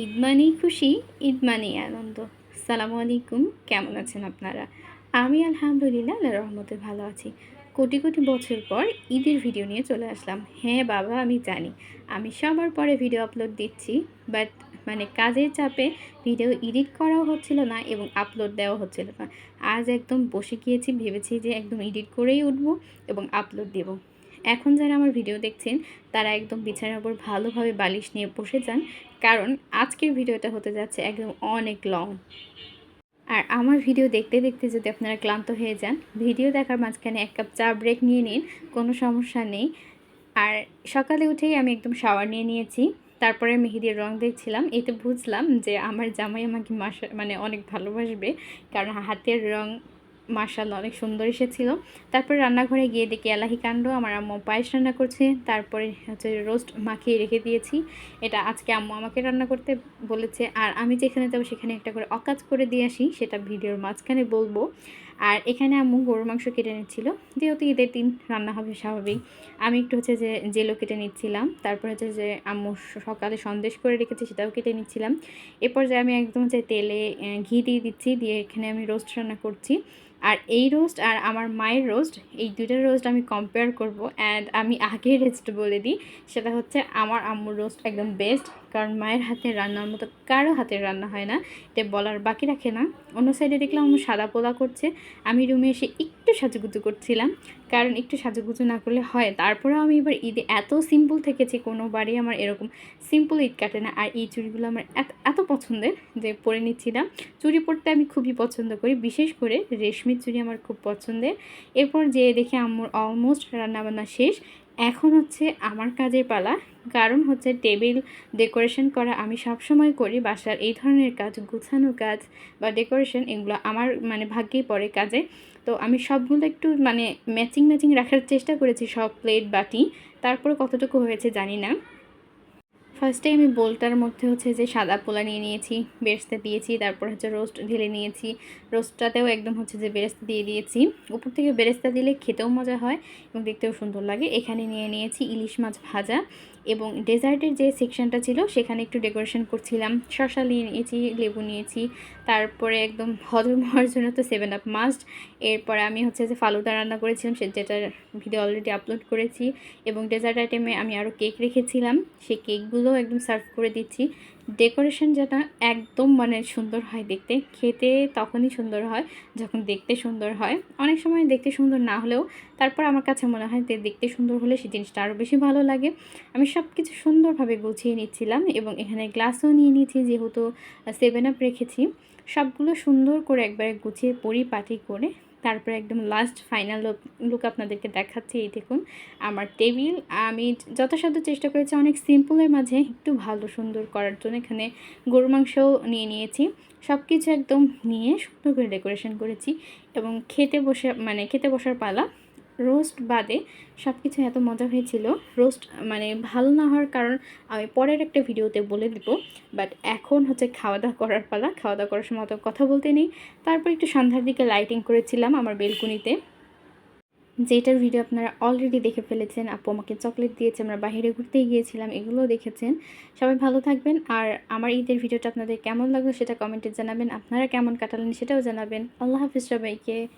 ঈদ মানেই খুশি, ঈদ মানেই আনন্দ। সালামু আলাইকুম, কেমন আছেন আপনারা? আমি আলহামদুলিল্লাহ আল্লাহ রহমতে ভালো আছি। কোটি কোটি বছর পর ঈদের ভিডিও নিয়ে চলে আসলাম। হ্যাঁ বাবা, আমি জানি। আমি সবার পরে ভিডিও আপলোড দিচ্ছি বাট মানে কাজের চাপে ভিডিও এডিট করাও হচ্ছিল না এবং আপলোড দেওয়া হচ্ছিল না। আজ একদম বসে গিয়েছি, ভেবেছি যে একদম এডিট করেই উঠবো এবং আপলোড দেবো। এখন যারা আমার ভিডিও দেখছেন, তারা একদম বিছানার উপর ভালোভাবে বালিশ নিয়ে বসে যান, কারণ আজকের ভিডিওটা হতে যাচ্ছে একদম অনেক লং আর আমার ভিডিও দেখতে দেখতে যদি আপনারা ক্লান্ত হয়ে যান, ভিডিও দেখার মাঝখানে এক কাপ চা ব্রেক নিয়ে নিন, কোনো সমস্যা নেই। আর সকালে উঠেই আমি একদম শাওয়ার নিয়ে নিয়েছি, তারপরে মেহেদির রং দেখছিলাম, এতে বুঝলাম যে আমার জামাই আমাকে মাসা মানে অনেক ভালোবাসবে, কারণ হাতের রং মার্শাল্লাহ অনেক সুন্দর এসেছিল। তারপরে রান্নাঘরে গিয়ে দেখি এলাহি কাণ্ড, আমার আম্মু পায়েস রান্না করছে। তারপরে হচ্ছে রোস্ট মাখিয়ে রেখে দিয়েছি। এটা আজকে আম্মু আমাকে রান্না করতে বলেছে। আর আমি যেখানে যাব সেখানে একটা করে অকাজ করে দিয়ে আসি, সেটা ভিডিওর মাঝখানে বলব। আর এখানে আম্মু গরুর মাংস কেটে নিচ্ছিল। যেহেতু ঈদের দিন রান্না হবে স্বাভাবিক। আমি একটু হচ্ছে যে জেলো কেটে নিচ্ছিলাম। তারপর হচ্ছে যে আম্মু সকালে সন্দেশ করে রেখেছি, সেটাও কেটে নিচ্ছিলাম। এরপর যে আমি একদম হচ্ছে তেলে ঘি দিয়ে দিচ্ছি, দিয়ে এখানে আমি রোস্ট রান্না করছি। আর এই রোস্ট আর আমার মায়ের রোস্ট, এই দুইটার রোস্ট আমি কম্পেয়ার করব অ্যান্ড আমি আগে রেস্ট বলে দিই। সেটা হচ্ছে আমার আম্মুর রোস্ট একদম বেস্ট কারণ মায়ের হাতে রান্নার মতো কারও হাতের রান্না হয় না। এটা বলার বাকি রাখে না। অন্য সাইডে দেখলাম আমার সাদা পোলা করছে। আমি রুমে এসে একটু সাজুগুজু করছিলাম, কারণ একটু সাজুগুজু না করলে হয়। তারপরেও আমি এবার ঈদে এত সিম্পল থেকেছি কোনোবারই আমার এরকম সিম্পল ঈদ কাটে না। আর এই চুড়িগুলো আমার এত এত পছন্দের যে পরে নিচ্ছিলাম। চুড়ি পরতে আমি খুবই পছন্দ করি, বিশেষ করে রেশমির চুড়ি আমার খুব পছন্দের। এরপর যে দেখে আমার অলমোস্ট রান্নাবান্না শেষ। এখন হচ্ছে আমার কাজের পালা। কারণ হচ্ছে টেবিল ডেকোরেশন করা আমি সবসময় করি, বাসার এই ধরনের কাজ, গুছানো কাজ বা ডেকোরেশন এগুলো আমার মানে ভাগ্যেই পড়ে কাজে। তো আমি সবগুলো একটু মানে ম্যাচিং ম্যাচিং রাখার চেষ্টা করেছি সব প্লেট বাটি। তারপরে কতটুকু হয়েছে জানি না। ফার্স্টে আমি বোলটার মধ্যে হচ্ছে যে সাদা পোলা নিয়ে নিয়েছি, বেরেস্তা দিয়েছি, তারপর হচ্ছে রোস্ট ঢেলে নিয়েছি। রোস্টটাতেও একদম হচ্ছে যে বেরেস্তা দিয়ে দিয়েছি। উপর থেকে বেরেস্তা দিলে খেতেও মজা হয় এবং দেখতেও সুন্দর লাগে। এখানে নিয়ে নিয়েছি ইলিশ মাছ ভাজা এবং ডেজার্টের যে সেকশনটা ছিল সেখানে একটু ডেকোরেশন করছিলাম। শশা নিয়ে নিয়েছি, লেবু নিয়েছি, তারপরে একদম হজম হওয়ার জন্য তো সেভেন আপ মাস্ট এরপরে আমি হচ্ছে যে ফালুদা রান্না করেছিলাম, সে যেটার ভিডিও অলরেডি আপলোড করেছি এবং ডেজার্ট আইটেমে আমি আরও কেক রেখেছিলাম। সেই কেকগুলোও একদম সার্ভ করে দিচ্ছি। ডেকোরেশন যেটা একদম মানে সুন্দর হয় দেখতে। খেতে তখনই সুন্দর হয় যখন দেখতে সুন্দর হয়। অনেক সময় দেখতে সুন্দর না হলেও তারপর আমার কাছে মনে হয় যে দেখতে সুন্দর হলে সেই জিনিসটা আরও বেশি ভালো লাগে। আমি সব কিছু সুন্দরভাবে গুছিয়ে নিচ্ছিলাম এবং এখানে গ্লাসও নিয়ে নিয়েছি যেহেতু সেভেন আপ রেখেছি। সবগুলো সুন্দর করে একবারে গুছিয়ে পরিপাটি করে তারপরে একদম লাস্ট ফাইনাল লুক আপনাদেরকে দেখাচ্ছি, এই দেখুন, আমার টেবিল আমি যথাসাধ্য চেষ্টা করেছি অনেক সিম্পলের মাঝে একটু ভালো সুন্দর করার জন্য। এখানে গরু মাংসও নিয়ে নিয়েছি। সব কিছু একদম নিয়ে সুন্দর করে ডেকোরেশন করেছি এবং খেতে বসে মানে খেতে বসার পালা। রোস্ট বাদে সব কিছু এত মজা হয়েছিল। রোস্ট মানে ভালো না হওয়ার কারণ আমি পরের একটা ভিডিওতে বলে দিব। বাট এখন হচ্ছে খাওয়া দাওয়া করার পালা। খাওয়া দাওয়া করার সময় অত কথা বলতে নেই। তারপর একটু সন্ধ্যার দিকে লাইটিং করেছিলাম আমার বেলকুনিতে। যেটার ভিডিও আপনারা অলরেডি দেখে ফেলেছেন। আপু আমাকে চকলেট দিয়েছে, আমরা বাইরে ঘুরতে গিয়েছিলাম, এগুলোও দেখেছেন। সবাই ভালো থাকবেন। আর আমার ঈদের ভিডিওটা আপনাদের কেমন লাগল সেটা কমেন্টে জানাবেন। আপনারা কেমন কাটালেন সেটাও জানাবেন। আল্লাহ হাফিজ সবাইকে।